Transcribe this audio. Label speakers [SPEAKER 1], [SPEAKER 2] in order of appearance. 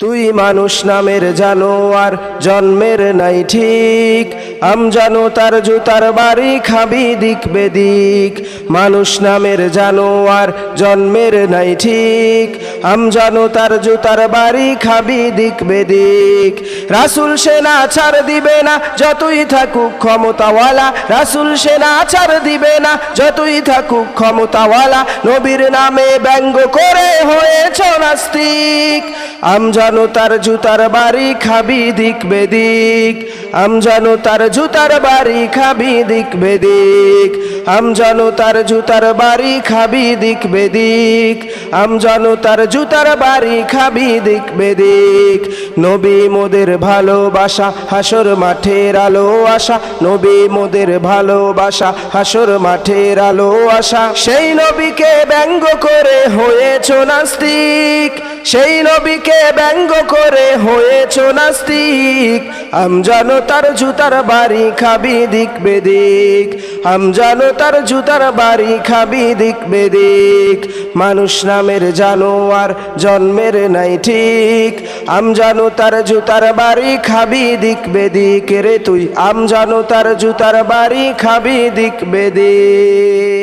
[SPEAKER 1] তুই মানুষ নামের জানোয়ার জন্মের নাই ঠিক। আম জানো তার জুতার বাড়ি খাবি দিক বেদিক। মানুষ নামের জানোয়ার জন্মের নাই ঠিক। আম জানো তার জুতার বাড়ি খাবি দিক বেদিক। রাসুল সেনা ছাড় দিবে না, যতই থাকুক ক্ষমতাওয়ালা। রাসুল সেনা ছাড় দিবে না, যতই থাকুক ক্ষমতাওয়ালা। নবীর নামে ব্যঙ্গ করে হয়েছ নাস্তিক। আম জানো তার জুতার বাড়ি খাবি দিক বেদিক। আম জানো তার জুতার বাড়ি খাবি দিক বেদিক। আম জানো তার জুতার বাড়ি খাবি দিক বেদিক। আম জানো তার জুতার বাড়ি খাবি দিক বেদিক। নবী মোদের ভালোবাসা, হাসর মাঠের আলো আশা। নবী মোদের ভালোবাসা, হাসর মাঠের আলো আশা। সেই নবীকে ব্যঙ্গ করে হয়েছ নাস্তিক। সেই নবীকে ব্যঙ্গ করে হয়েছ নাস্তিক। আম জানো তার জুতার বাড়ি খাবি দিক বেদিক। আম জানো তার জুতার বাড়ি খাবি দিক বেদিক। মানুষ নামের জানোয়ার জন্মের নাই ঠিক। আম জানো তার জুতার বাড়ি খাবি দিক বেদিক। রে তুই, আম জানো তার জুতার বাড়ি খাবি দিক বেদিক।